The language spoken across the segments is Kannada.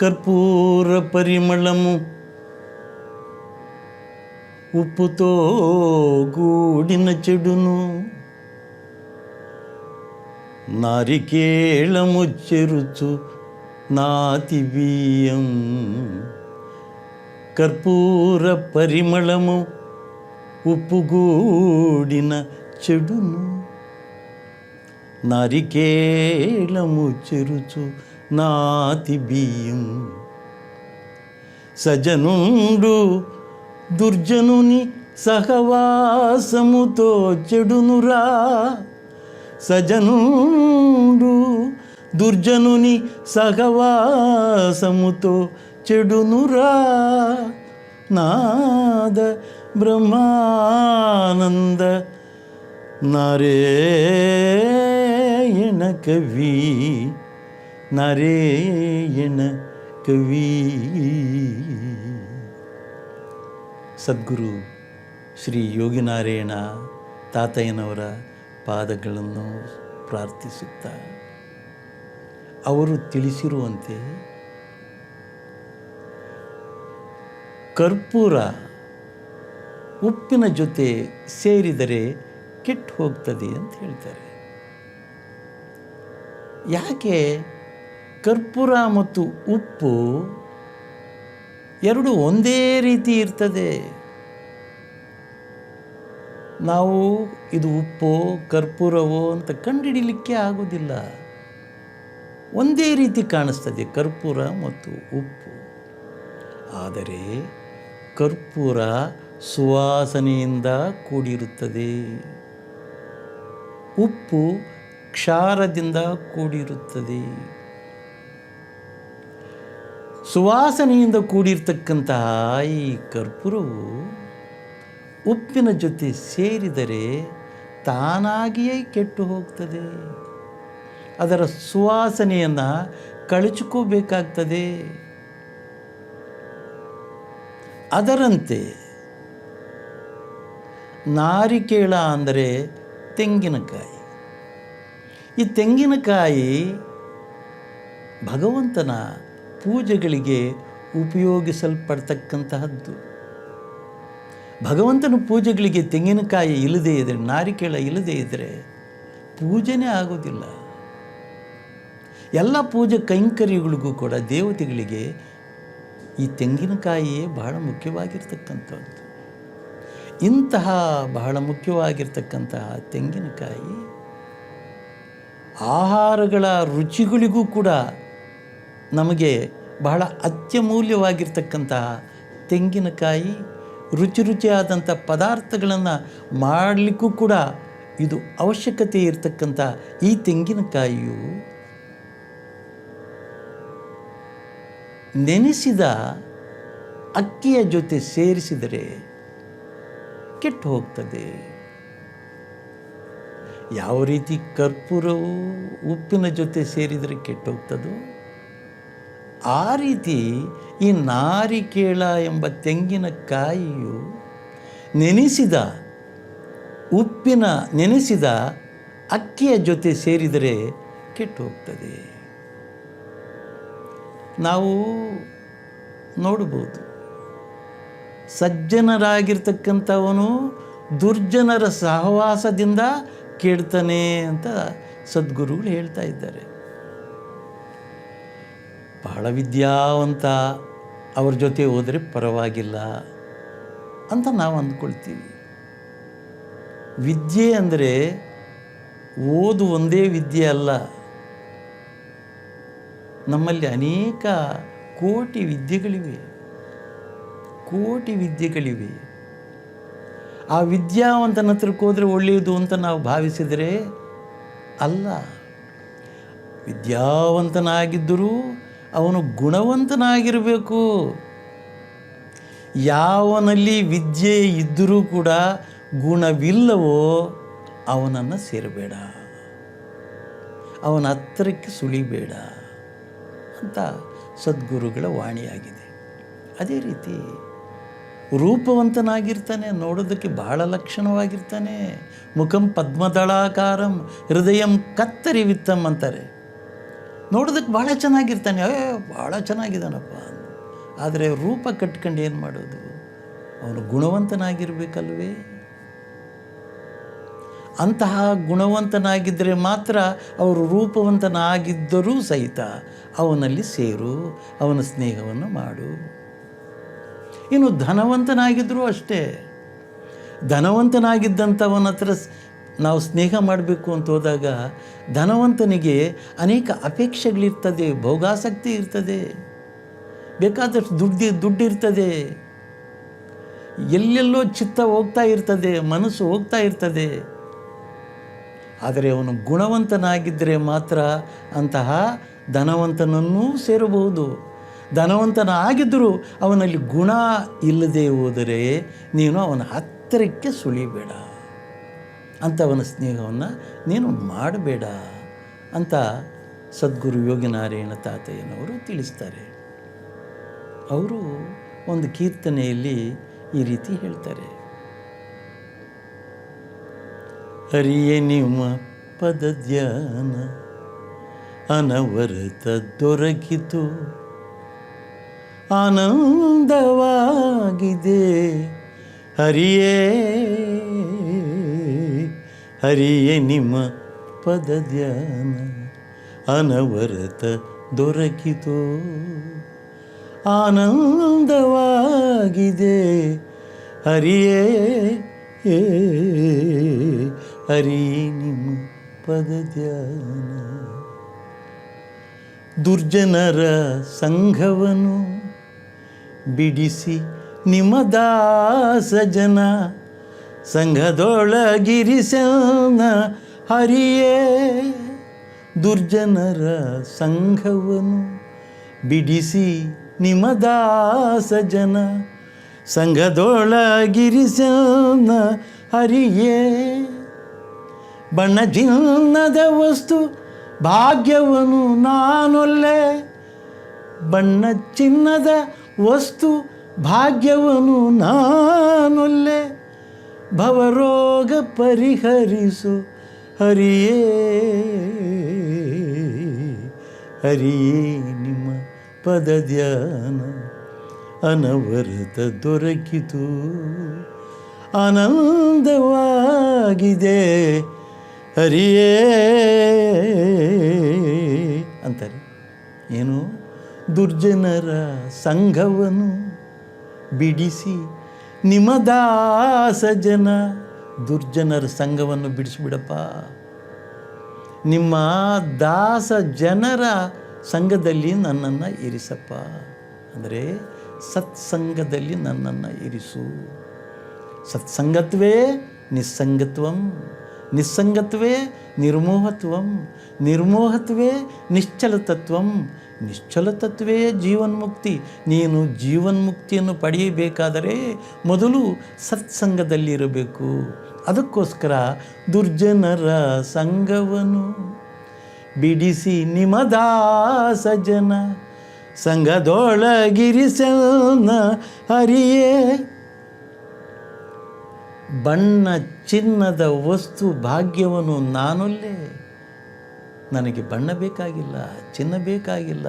కర్పూర పరిమళము ఉప్పుతో గూడిన చెడును నారికేళము చెరుచు నాతి బియ్యం. కర్పూర పరిమళము ఉప్పుగూడిన చెడును నారికేళము చెరుచు నాతి బియ్యం. సజనుండు దుర్జనుని సహవాసముతో చెడునురా. సజనుండు దుర్జనుని సహవాసముతో చెడునురా. నాద బ్రహ్మానంద నారాయణ కవి. ನಾರಾಯಣ ಕವಿ. ಸದ್ಗುರು ಶ್ರೀ ಯೋಗಿನಾರಾಯಣ ತಾತಯ್ಯನವರ ಪಾದಗಳನ್ನು ಪ್ರಾರ್ಥಿಸುತ್ತಾ, ಅವರು ತಿಳಿಸಿರುವಂತೆ ಕರ್ಪೂರ ಉಪ್ಪಿನ ಜೊತೆ ಸೇರಿದರೆ ಕೆಟ್ಟು ಹೋಗ್ತದೆ ಅಂತ ಹೇಳ್ತಾರೆ. ಯಾಕೆ ಕರ್ಪೂರ ಮತ್ತು ಉಪ್ಪು ಎರಡು ಒಂದೇ ರೀತಿ ಇರ್ತದೆ. ನಾವು ಇದು ಉಪ್ಪೋ, ಕರ್ಪೂರವೋ ಅಂತ ಕಂಡುಹಿಡಿಯಲಿಕ್ಕೆ ಆಗೋದಿಲ್ಲ. ಒಂದೇ ರೀತಿ ಕಾಣಿಸ್ತದೆ ಕರ್ಪೂರ ಮತ್ತು ಉಪ್ಪು. ಆದರೆ ಕರ್ಪೂರ ಸುವಾಸನೆಯಿಂದ ಕೂಡಿರುತ್ತದೆ. ಉಪ್ಪು ಕ್ಷಾರದಿಂದ ಕೂಡಿರುತ್ತದೆ. ಸುವಾಸನೆಯಿಂದ ಕೂಡಿರ್ತಕ್ಕಂತಹ ಈ ಕರ್ಪೂರವು ಉಪ್ಪಿನ ಜೊತೆ ಸೇರಿದರೆ ತಾನಾಗಿಯೇ ಕೆಟ್ಟು ಹೋಗ್ತದೆ. ಅದರ ಸುವಾಸನೆಯನ್ನು ಕಳಚಿಕೋಬೇಕಾಗ್ತದೆ. ಅದರಂತೆ ನಾರಿಕೇಳ ಅಂದರೆ ತೆಂಗಿನಕಾಯಿ. ಈ ತೆಂಗಿನಕಾಯಿ ಭಗವಂತನ ಪೂಜೆಗಳಿಗೆ ಉಪಯೋಗಿಸಲ್ಪಡ್ತಕ್ಕಂತಹದ್ದು. ಭಗವಂತನ ಪೂಜೆಗಳಿಗೆ ತೆಂಗಿನಕಾಯಿ ಇಲ್ಲದೇ ಇದ್ದರೆ ನಾರಿಕೇಳ ಇಲ್ಲದೇ ಇದ್ದರೆ ಪೂಜೆನೇ ಆಗೋದಿಲ್ಲ. ಎಲ್ಲ ಪೂಜೆ ಕೈಂಕರ್ಯಗಳಿಗೂ ಕೂಡ ದೇವತೆಗಳಿಗೆ ಈ ತೆಂಗಿನಕಾಯಿಯೇ ಬಹಳ ಮುಖ್ಯವಾಗಿರ್ತಕ್ಕಂಥದ್ದು. ಇಂತಹ ಬಹಳ ಮುಖ್ಯವಾಗಿರ್ತಕ್ಕಂತಹ ತೆಂಗಿನಕಾಯಿ ಆಹಾರಗಳ ರುಚಿಗಳಿಗೂ ಕೂಡ ನಮಗೆ ಬಹಳ ಅತ್ಯಮೂಲ್ಯವಾಗಿರ್ತಕ್ಕಂತಹ ತೆಂಗಿನಕಾಯಿ, ರುಚಿ ರುಚಿಯಾದಂಥ ಪದಾರ್ಥಗಳನ್ನು ಮಾಡಲಿಕ್ಕೂ ಕೂಡ ಇದು ಅವಶ್ಯಕತೆ ಇರತಕ್ಕಂಥ ಈ ತೆಂಗಿನಕಾಯಿಯು ನೆನೆಸಿದ ಅಕ್ಕಿಯ ಜೊತೆ ಸೇರಿಸಿದರೆ ಕೆಟ್ಟು ಹೋಗ್ತದೆ. ಯಾವ ರೀತಿ ಕರ್ಪೂರವು ಉಪ್ಪಿನ ಜೊತೆ ಸೇರಿದರೆ ಕೆಟ್ಟು ಹೋಗ್ತದೋ ಆ ರೀತಿ ಈ ನಾರಿಕೇಳ ಎಂಬ ತೆಂಗಿನಕಾಯಿಯು ನೆನೆಸಿದ, ಉಪ್ಪಿನ ನೆನೆಸಿದ ಅಕ್ಕಿಯ ಜೊತೆ ಸೇರಿದರೆ ಕೆಟ್ಟು ಹೋಗ್ತದೆ ನಾವು ನೋಡ್ಬೋದು. ಸಜ್ಜನರಾಗಿರ್ತಕ್ಕಂಥವನು ದುರ್ಜನರ ಸಹವಾಸದಿಂದ ಕೇಳ್ತಾನೆ ಅಂತ ಸದ್ಗುರುಗಳು ಹೇಳ್ತಾ ಇದ್ದಾರೆ. ಬಹಳ ವಿದ್ಯಾವಂತ ಅವ್ರ ಜೊತೆ ಹೋದರೆ ಪರವಾಗಿಲ್ಲ ಅಂತ ನಾವು ಅಂದ್ಕೊಳ್ತೀವಿ. ವಿದ್ಯೆ ಅಂದರೆ ಓದು ಒಂದೇ ವಿದ್ಯೆ ಅಲ್ಲ. ನಮ್ಮಲ್ಲಿ ಅನೇಕ ಕೋಟಿ ವಿದ್ಯೆಗಳಿವೆ. ಕೋಟಿ ವಿದ್ಯೆಗಳಿವೆ. ಆ ವಿದ್ಯಾವಂತನ ಹತ್ರಕ್ಕೆ ಹೋದರೆ ಒಳ್ಳೆಯದು ಅಂತ ನಾವು ಭಾವಿಸಿದರೆ ಅಲ್ಲ. ವಿದ್ಯಾವಂತನಾಗಿದ್ದರೂ ಅವನು ಗುಣವಂತನಾಗಿರಬೇಕು. ಯಾವನಲ್ಲಿ ವಿದ್ಯೆ ಇದ್ದರೂ ಕೂಡ ಗುಣವಿಲ್ಲವೋ ಅವನನ್ನು ಸೇರಬೇಡ. ಅವನ ಹತ್ತಿರಕ್ಕೆ ಸುಳಿಬೇಡ ಅಂತ ಸದ್ಗುರುಗಳ ವಾಣಿಯಾಗಿದೆ. ಅದೇ ರೀತಿ ರೂಪವಂತನಾಗಿರ್ತಾನೆ, ನೋಡೋದಕ್ಕೆ ಬಹಳ ಲಕ್ಷಣವಾಗಿರ್ತಾನೆ. ಮುಖಂ ಪದ್ಮದಳಾಕಾರಂ, ಹೃದಯಂ ಕತ್ತರಿ ವಿತ್ತಂ ಅಂತಾರೆ. ನೋಡೋದಕ್ಕೆ ಭಾಳ ಚೆನ್ನಾಗಿರ್ತಾನೆ. ಏ, ಭಾಳ ಚೆನ್ನಾಗಿದ್ದಾನಪ್ಪ ಆದರೆ ರೂಪ ಕಟ್ಕೊಂಡು ಏನು ಮಾಡೋದು? ಅವನು ಗುಣವಂತನಾಗಿರ್ಬೇಕಲ್ವೇ? ಅಂತಹ ಗುಣವಂತನಾಗಿದ್ದರೆ ಮಾತ್ರ ಅವರು ರೂಪವಂತನಾಗಿದ್ದರೂ ಸಹಿತ ಅವನಲ್ಲಿ ಸೇರು, ಅವನ ಸ್ನೇಹವನ್ನು ಮಾಡು. ಇನ್ನು ಧನವಂತನಾಗಿದ್ದರೂ ಅಷ್ಟೇ. ಧನವಂತನಾಗಿದ್ದಂಥವನ ಹತ್ರ ನಾವು ಸ್ನೇಹ ಮಾಡಬೇಕು ಅಂತ ಹೋದಾಗ ಧನವಂತನಿಗೆ ಅನೇಕ ಅಪೇಕ್ಷೆಗಳಿರ್ತದೆ, ಭೋಗಾಸಕ್ತಿ ಇರ್ತದೆ, ಬೇಕಾದಷ್ಟು ದುಡ್ಡು ದುಡ್ಡಿರ್ತದೆ ಎಲ್ಲೆಲ್ಲೋ ಚಿತ್ತ ಹೋಗ್ತಾ ಇರ್ತದೆ, ಮನಸ್ಸು ಹೋಗ್ತಾ ಇರ್ತದೆ. ಆದರೆ ಅವನು ಗುಣವಂತನಾಗಿದ್ದರೆ ಮಾತ್ರ ಅಂತಹ ಧನವಂತನನ್ನೂ ಸೇರಬಹುದು. ಧನವಂತನ ಆಗಿದ್ದರೂ ಅವನಲ್ಲಿ ಗುಣ ಇಲ್ಲದೆ ಹೋದರೆ ನೀನು ಅವನ ಹತ್ತಿರಕ್ಕೆ ಸುಳಿಬೇಡ. ಅಂಥವನ ಸ್ನೇಹವನ್ನು ನೀನು ಮಾಡಬೇಡ ಅಂತ ಸದ್ಗುರು ಯೋಗಿನಾರಾಯಣ ತಾತಯ್ಯನವರು ತಿಳಿಸ್ತಾರೆ. ಅವರು ಒಂದು ಕೀರ್ತನೆಯಲ್ಲಿ ಈ ರೀತಿ ಹೇಳ್ತಾರೆ. ಹರಿಯೇ ನಿಮ್ಮ ಪದ ಧ್ಯಾನ, ಅನವರತ ದೊರಕಿತು, ಆನಂದವಾಗಿದೆ. ಹರಿಯೇ ಹರಿಯೇ ನಿಮ್ಮ ಪದ ಧ್ಯಾನ ಅನವರತ ದೊರಕಿತು. ಆನಂದವಾಗಿದೆ ಹರಿಯೇ ಏ, ಹರಿಯೇ ನಿಮ್ಮ ಪದ ಧ್ಯಾನ ದುರ್ಜನರ ಸಂಘವನು ಬಿಡಿಸಿ ನಿಮ್ಮ ದಾಸ ಜನ ಸಂಘದೊಳಗಿರಿಸನ ಹರಿಯೇ ದುರ್ಜನರ ಸಂಘವನು ಬಿಡಿಸಿ ನಿಮದಾಸ ದಾಸ ಜನ ಸಂಘದೊಳಗಿರಿಸನ ಹರಿಯೇ. ಬಣ್ಣ ಚಿನ್ನದ ವಸ್ತು ಭಾಗ್ಯವನು ನಾನೊಲ್ಲೆ ಬಣ್ಣ ಚಿನ್ನದ ವಸ್ತು ಭಾಗ್ಯವನು ನಾನೊಲ್ಲೆ. ಭವರೋಗ ಪರಿಹರಿಸು, ಹರಿಯೇ ಹರಿಯೇ ನಿಮ್ಮ ಪದ ಧ್ಯಾನ ಅನವರತ ದೊರಕಿತು, ಆನಂದವಾಗಿದೆ, ಹರಿಯೇ. ಅಂತಾರೆ. ಏನು? ದುರ್ಜನರ ಸಂಘವನ್ನು ಬಿಡಿಸಿ ನಿಮ್ಮ ದಾಸ ಜನ ದುರ್ಜನರ ಸಂಘವನ್ನು ಬಿಡಿಸಿಬಿಡಪ್ಪ. ನಿಮ್ಮ ದಾಸ ಜನರ ಸಂಘದಲ್ಲಿ ನನ್ನನ್ನು ಇರಿಸಪ್ಪ. ಅಂದರೆ ಸತ್ಸಂಗದಲ್ಲಿ ನನ್ನನ್ನು ಇರಿಸು. ಸತ್ಸಂಗತ್ವೇ ನಿಸ್ಸಂಗತ್ವಂ, ನಿಸ್ಸಂಗತ್ವೇ ನಿರ್ಮೋಹತ್ವಂ, ನಿರ್ಮೋಹತ್ವೇ ನಿಶ್ಚಲತತ್ವಂ ನಿಶ್ಚಲತತ್ವೇ ಜೀವನ್ಮುಕ್ತಿ. ನೀನು ಜೀವನ್ಮುಕ್ತಿಯನ್ನು ಪಡೆಯಬೇಕಾದರೆ ಮೊದಲು ಸತ್ಸಂಗದಲ್ಲಿರಬೇಕು. ಅದಕ್ಕೋಸ್ಕರ ದುರ್ಜನರ ಸಂಘವನ್ನು ಬಿಡಿಸಿ ನಿಮ್ಮ ದಾಸ ಜನ ಸಂಘದೊಳಗಿರಿಸನ ಹರಿಯೇ. ಬಣ್ಣ ಚಿನ್ನದ ವಸ್ತು ಭಾಗ್ಯವನ್ನು ನಾನೊಲ್ಲೇ. ನನಗೆ ಬಣ್ಣ ಬೇಕಾಗಿಲ್ಲ, ಚಿನ್ನ ಬೇಕಾಗಿಲ್ಲ,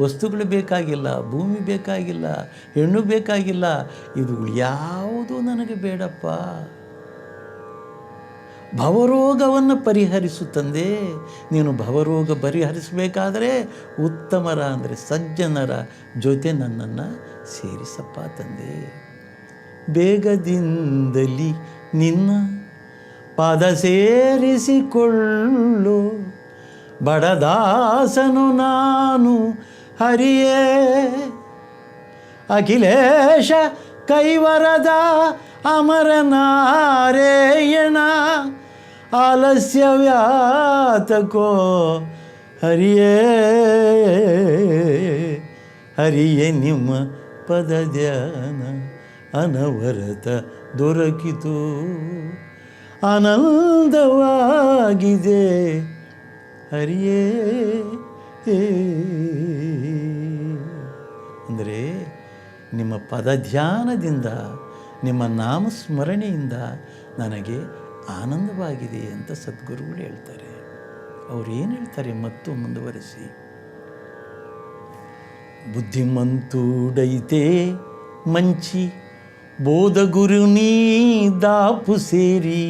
ವಸ್ತುಗಳು ಬೇಕಾಗಿಲ್ಲ, ಭೂಮಿ ಬೇಕಾಗಿಲ್ಲ, ಹೆಣ್ಣು ಬೇಕಾಗಿಲ್ಲ ಇದು ಯಾವುದೂ ನನಗೆ ಬೇಡಪ್ಪ. ಭವರೋಗವನ್ನು ಪರಿಹರಿಸುತ್ತಂದೆ ನೀನು ಭವರೋಗ ಪರಿಹರಿಸಬೇಕಾದರೆ ಉತ್ತಮರ ಅಂದರೆ ಸಜ್ಜನರ ಜೊತೆ ನನ್ನನ್ನು ಸೇರಿಸಪ್ಪ ತಂದೆ. ಬೇಗದಿಂದಲಿ ನಿನ್ನ ಪಾದ ಸೇರಿಸಿಕೊಳ್ಳು. ಬಡದಾಸನು ನಾನು, ಹರಿಯೇ. ಅಖಿಲೇಶ ಕೈವರದ ಅಮರನಾರೇಯಣ, ಆಲಸ್ಯ ವ್ಯಾತಕೋ, ಹರಿಯೇ. ಹರಿಯೇ ನಿಮ್ಮ ಪದ ಧ್ಯಾನ, ಅನವರತ ದೊರಕಿತು ಆನಂದವಾಗಿದೆ ಹರಿಯೇ ಅಂದರೆ ನಿಮ್ಮ ಪದಧ್ಯಾನದಿಂದ ನಿಮ್ಮ ನಾಮಸ್ಮರಣೆಯಿಂದ ನನಗೆ ಆನಂದವಾಗಿದೆ ಅಂತ ಸದ್ಗುರುಗಳು ಹೇಳ್ತಾರೆ ಅವ್ರು ಏನು ಹೇಳ್ತಾರೆ ಮತ್ತು ಮುಂದುವರಿಸಿ బుద్ధిమంతుడైతే మంచి బోధగురుని దాపు సేరి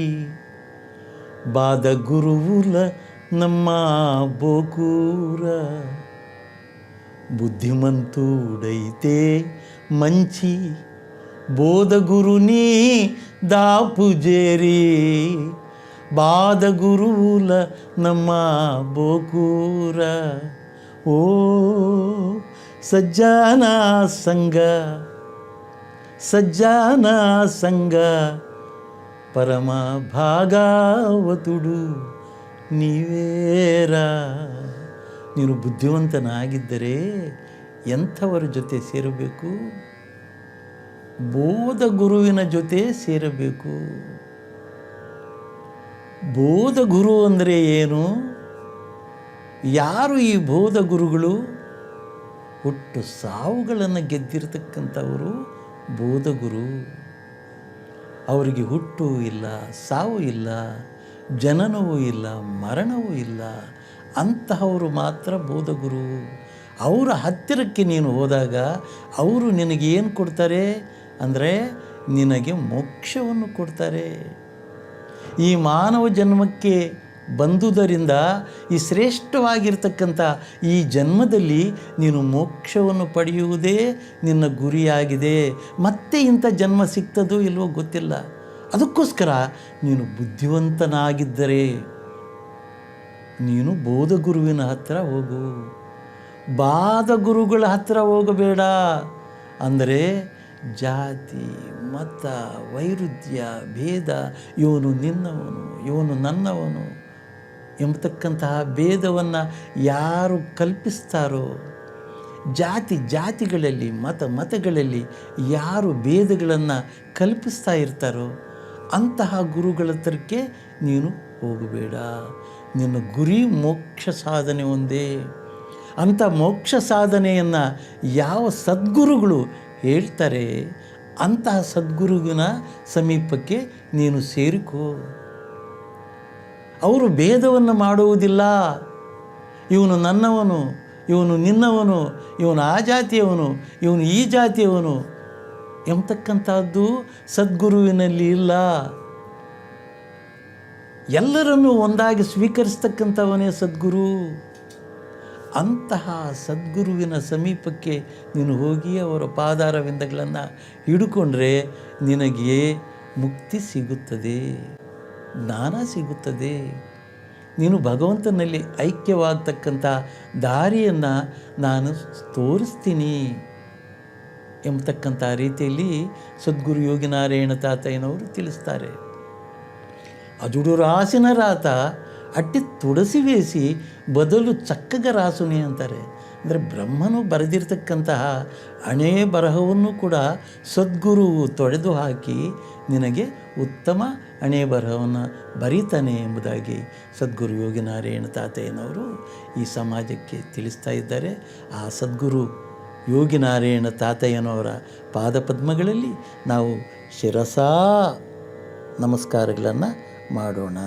బాధ గురువుల నమ్మ బోకూరా బుద్ధిమంతుడైతే మంచి బోధగురుని దాపు చేరి బాధ గురువుల నమ్మ బోకూర ఓ సజ్జానా సంగ సజ్జానా సంగ పరమ ಭಾಗವತುಡು ನೀವೇರಾ ನೀನು ಬುದ್ಧಿವಂತನಾಗಿದ್ದರೆ ಎಂಥವರ ಜೊತೆ ಸೇರಬೇಕು? ಬೋಧ ಗುರುವಿನ ಜೊತೆ ಸೇರಬೇಕು. ಬೋಧ ಗುರು ಅಂದರೆ ಏನು? ಯಾರು ಈ ಬೋಧ ಗುರುಗಳು? ಒಟ್ಟು ಸಾವುಗಳನ್ನು ಗೆದ್ದಿರತಕ್ಕಂಥವರು ಬೋಧಗುರು ಅವರಿಗೆ ಹುಟ್ಟು ಇಲ್ಲ, ಸಾವು ಇಲ್ಲ. ಜನನವೂ ಇಲ್ಲ, ಮರಣವೂ ಇಲ್ಲ. ಅಂತಹವರು ಮಾತ್ರ ಬೋಧಗುರು. ಅವರ ಹತ್ತಿರಕ್ಕೆ ನೀನು ಹೋದಾಗ ಅವರು ನಿನಗೇನು ಕೊಡ್ತಾರೆ? ಅಂದರೆ ನಿನಗೆ ಮೋಕ್ಷವನ್ನು ಕೊಡ್ತಾರೆ. ಈ ಮಾನವ ಜನ್ಮಕ್ಕೆ ಬಂದುದರಿಂದ ಈ ಶ್ರೇಷ್ಠವಾಗಿರ್ತಕ್ಕಂಥ ಈ ಜನ್ಮದಲ್ಲಿ ನೀನು ಮೋಕ್ಷವನ್ನು ಪಡೆಯುವುದೇ ನಿನ್ನ ಗುರಿಯಾಗಿದೆ. ಮತ್ತೆ ಇಂಥ ಜನ್ಮ ಸಿಗ್ತದೋ ಇಲ್ವೋ ಗೊತ್ತಿಲ್ಲ. ಅದಕ್ಕೋಸ್ಕರ ನೀನು ಬುದ್ಧಿವಂತನಾಗಿದ್ದರೆ ನೀನು ಬೋಧ ಗುರುವಿನ ಹತ್ರ ಹೋಗು. ಬಾದ ಗುರುಗಳ ಹತ್ತಿರ ಹೋಗಬೇಡ. ಅಂದರೆ ಜಾತಿ, ಮತ, ವೈರುಧ್ಯ, ಭೇದ, ಇವನು ನಿನ್ನವನು, ಇವನು ನನ್ನವನು ಎಂಬತಕ್ಕಂತಹ ಭೇದವನ್ನು ಯಾರು ಕಲ್ಪಿಸ್ತಾರೋ, ಜಾತಿ, ಜಾತಿಗಳಲ್ಲಿ, ಮತ, ಮತಗಳಲ್ಲಿ ಯಾರು ಭೇದಗಳನ್ನು ಕಲ್ಪಿಸ್ತಾ ಇರ್ತಾರೋ ಅಂತಹ ಗುರುಗಳ ಹತ್ರಕ್ಕೆ ನೀನು ಹೋಗಬೇಡ. ನಿನ್ನ ಗುರಿ ಮೋಕ್ಷ ಸಾಧನೆ ಒಂದೇ. ಅಂಥ ಮೋಕ್ಷ ಸಾಧನೆಯನ್ನು ಯಾವ ಸದ್ಗುರುಗಳು ಹೇಳ್ತಾರೆ, ಅಂತಹ ಸದ್ಗುರುವಿನ ಸಮೀಪಕ್ಕೆ ನೀನು ಸೇರಿಕೋ. ಅವರು ಭೇದವನ್ನು ಮಾಡುವುದಿಲ್ಲ. ಇವನು ನನ್ನವನು, ಇವನು ನಿನ್ನವನು, ಇವನು ಆ ಜಾತಿಯವನು, ಇವನು ಈ ಜಾತಿಯವನು ಎಂಬತಕ್ಕಂಥದ್ದು ಸದ್ಗುರುವಿನಲ್ಲಿ ಇಲ್ಲ. ಎಲ್ಲರನ್ನೂ ಒಂದಾಗಿ ಸ್ವೀಕರಿಸ್ತಕ್ಕಂಥವನೇ ಸದ್ಗುರು. ಅಂತಹ ಸದ್ಗುರುವಿನ ಸಮೀಪಕ್ಕೆ ನೀನು ಹೋಗಿ ಅವರ ಪಾದಾರವಿಂದಗಳನ್ನು ಹಿಡ್ಕೊಂಡ್ರೆ ನಿನಗೆ ಮುಕ್ತಿ ಸಿಗುತ್ತದೆ, ಜ್ಞಾನ ಸಿಗುತ್ತದೆ. ನೀನು ಭಗವಂತನಲ್ಲಿ ಐಕ್ಯವಾಗತಕ್ಕಂಥ ದಾರಿಯನ್ನು ನಾನು ತೋರಿಸ್ತೀನಿ. ಎಂಬತಕ್ಕಂಥ ರೀತಿಯಲ್ಲಿ ಸದ್ಗುರು ಯೋಗಿನಾರಾಯಣ ತಾತಯ್ಯನವರು ತಿಳಿಸ್ತಾರೆ. ಅಜುಡು ರಾಸಿನ ರಾತ ಅಟ್ಟಿ ತುಳಸಿ ವೇಸಿ ಬದಲು ಚಕ್ಕಗ ರಾಸುನಿ ಅಂತಾರೆ. ಅಂದರೆ ಬ್ರಹ್ಮನು ಬರೆದಿರತಕ್ಕಂತಹ ಹಣೆ ಬರಹವನ್ನು ಕೂಡ ಸದ್ಗುರು ತೊಳೆದು ಹಾಕಿ ನಿನಗೆ ಉತ್ತಮ ಹಣೆ ಬರಹವನ್ನು ಬರೀತಾನೆ ಎಂಬುದಾಗಿ ಸದ್ಗುರು ಯೋಗಿನಾರಾಯಣ ತಾತಯ್ಯನವರು ಈ ಸಮಾಜಕ್ಕೆ ತಿಳಿಸ್ತಾ ಇದ್ದಾರೆ. ಆ ಸದ್ಗುರು ಯೋಗಿನಾರಾಯಣ ತಾತಯ್ಯನವರ ಪಾದಪದ್ಮಗಳಲ್ಲಿ ನಾವು ಶಿರಸಾ ನಮಸ್ಕಾರಗಳನ್ನು ಮಾಡೋಣ.